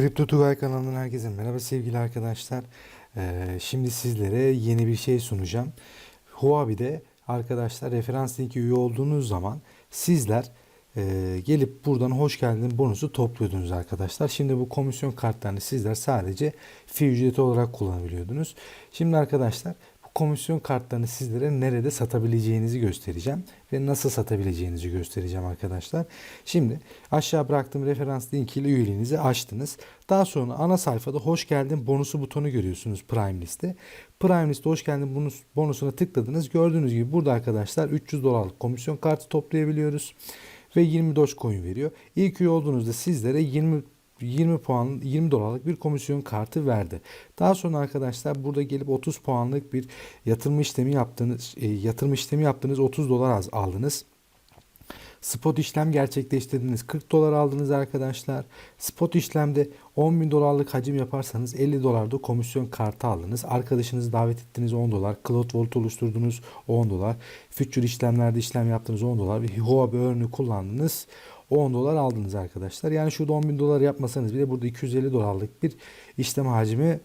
Kripto Tugay kanalından herkese merhaba sevgili arkadaşlar. Ee, şimdi sizlere yeni bir şey sunacağım. Huobi'de arkadaşlar referans linki üye olduğunuz zaman sizler e, gelip buradan hoş geldin bonusu topluyordunuz arkadaşlar. Şimdi bu komisyon kartlarını sizler sadece fi ücreti olarak kullanabiliyordunuz. Şimdi arkadaşlar komisyon kartlarını sizlere nerede satabileceğinizi göstereceğim ve nasıl satabileceğinizi göstereceğim arkadaşlar. Şimdi aşağı bıraktığım referans linkiyle üyeliğinizi açtınız. Daha sonra ana sayfada hoş geldin bonusu butonu görüyorsunuz Prime Liste. Prime Liste hoş geldin bonus, bonusuna tıkladınız. Gördüğünüz gibi burada arkadaşlar 300 dolarlık komisyon kartı toplayabiliyoruz ve 20 Dogecoin veriyor. İlk üye olduğunuzda sizlere 20 20 puan 20 dolarlık bir komisyon kartı verdi. Daha sonra arkadaşlar burada gelip 30 puanlık bir yatırım işlemi yaptığınız e, yatırım işlemi yaptığınız 30 dolar az aldınız. Spot işlem gerçekleştirdiniz 40 dolar aldınız arkadaşlar. Spot işlemde 10 bin dolarlık hacim yaparsanız 50 dolarda komisyon kartı aldınız. Arkadaşınızı davet ettiniz 10 dolar. Cloud Wallet oluşturdunuz 10 dolar. Future işlemlerde işlem yaptınız 10 dolar. Huobi örneği kullandınız 10 dolar aldınız arkadaşlar. Yani şurada 10 bin dolar yapmasanız bile burada 250 dolarlık bir işlem hacmi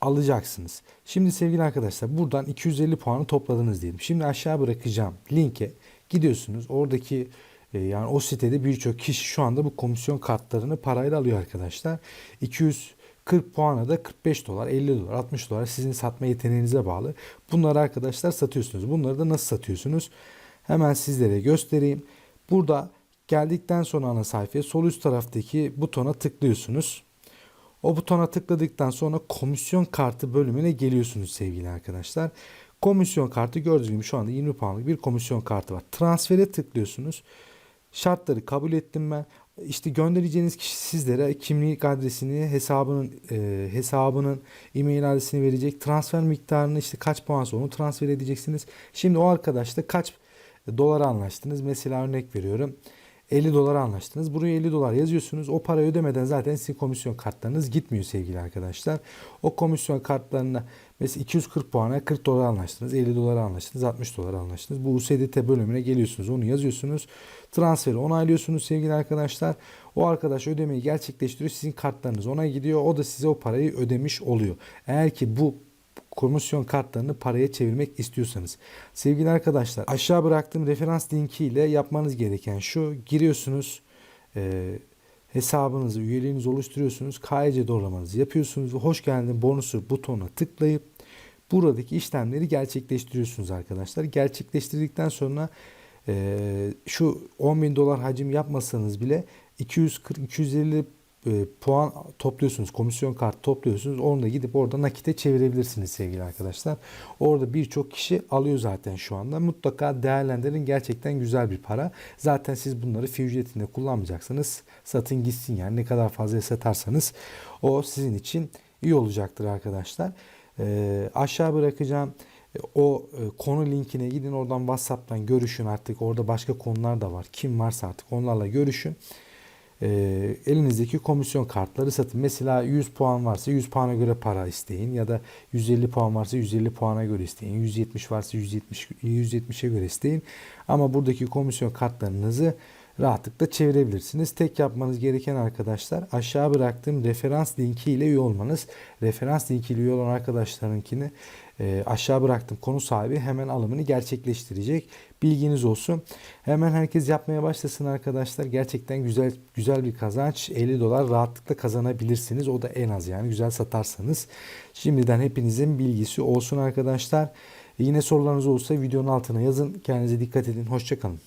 alacaksınız. Şimdi sevgili arkadaşlar buradan 250 puanı topladınız diyelim. Şimdi aşağı bırakacağım linke gidiyorsunuz. Oradaki e, yani o sitede birçok kişi şu anda bu komisyon kartlarını parayla alıyor arkadaşlar. 240 puana da 45 dolar, 50 dolar, 60 dolar sizin satma yeteneğinize bağlı. Bunları arkadaşlar satıyorsunuz. Bunları da nasıl satıyorsunuz? Hemen sizlere göstereyim. Burada geldikten sonra ana sayfaya sol üst taraftaki butona tıklıyorsunuz. O butona tıkladıktan sonra komisyon kartı bölümüne geliyorsunuz sevgili arkadaşlar. Komisyon kartı gördüğünüz gibi şu anda 20 puanlık bir komisyon kartı var. Transfere tıklıyorsunuz. Şartları kabul ettim ben. İşte göndereceğiniz kişi sizlere kimlik adresini, hesabının e, hesabının e-mail adresini verecek. Transfer miktarını işte kaç puansa onu transfer edeceksiniz. Şimdi o arkadaşla kaç dolar anlaştınız? Mesela örnek veriyorum. 50 dolar anlaştınız. Buraya 50 dolar yazıyorsunuz. O parayı ödemeden zaten sizin komisyon kartlarınız gitmiyor sevgili arkadaşlar. O komisyon kartlarına mesela 240 puana 40 dolar anlaştınız. 50 dolar anlaştınız. 60 dolar anlaştınız. Bu USDT bölümüne geliyorsunuz. Onu yazıyorsunuz. Transferi onaylıyorsunuz sevgili arkadaşlar. O arkadaş ödemeyi gerçekleştiriyor. Sizin kartlarınız ona gidiyor. O da size o parayı ödemiş oluyor. Eğer ki bu komisyon kartlarını paraya çevirmek istiyorsanız. Sevgili arkadaşlar aşağı bıraktığım referans linki ile yapmanız gereken şu giriyorsunuz e, hesabınızı üyeliğinizi oluşturuyorsunuz KYC doğrulamanızı yapıyorsunuz ve hoş geldin bonusu butonuna tıklayıp buradaki işlemleri gerçekleştiriyorsunuz arkadaşlar. Gerçekleştirdikten sonra e, şu 10 bin dolar hacim yapmasanız bile 240-250 e, puan topluyorsunuz. Komisyon kartı topluyorsunuz. Onu da gidip orada nakite çevirebilirsiniz sevgili arkadaşlar. Orada birçok kişi alıyor zaten şu anda. Mutlaka değerlendirin. Gerçekten güzel bir para. Zaten siz bunları fi ücretinde kullanmayacaksınız. Satın gitsin yani. Ne kadar fazla satarsanız o sizin için iyi olacaktır arkadaşlar. E, aşağı bırakacağım o e, konu linkine gidin oradan WhatsApp'tan görüşün artık orada başka konular da var. Kim varsa artık onlarla görüşün e, elinizdeki komisyon kartları satın. Mesela 100 puan varsa 100 puana göre para isteyin ya da 150 puan varsa 150 puana göre isteyin. 170 varsa 170 170'e göre isteyin. Ama buradaki komisyon kartlarınızı rahatlıkla çevirebilirsiniz. Tek yapmanız gereken arkadaşlar aşağı bıraktığım referans linki ile üye olmanız. Referans linki ile üye olan arkadaşlarınkini e, aşağı bıraktım konu sahibi hemen alımını gerçekleştirecek. Bilginiz olsun. Hemen herkes yapmaya başlasın arkadaşlar. Gerçekten güzel güzel bir kazanç. 50 dolar rahatlıkla kazanabilirsiniz. O da en az yani güzel satarsanız. Şimdiden hepinizin bilgisi olsun arkadaşlar. Yine sorularınız olursa videonun altına yazın. Kendinize dikkat edin. Hoşçakalın.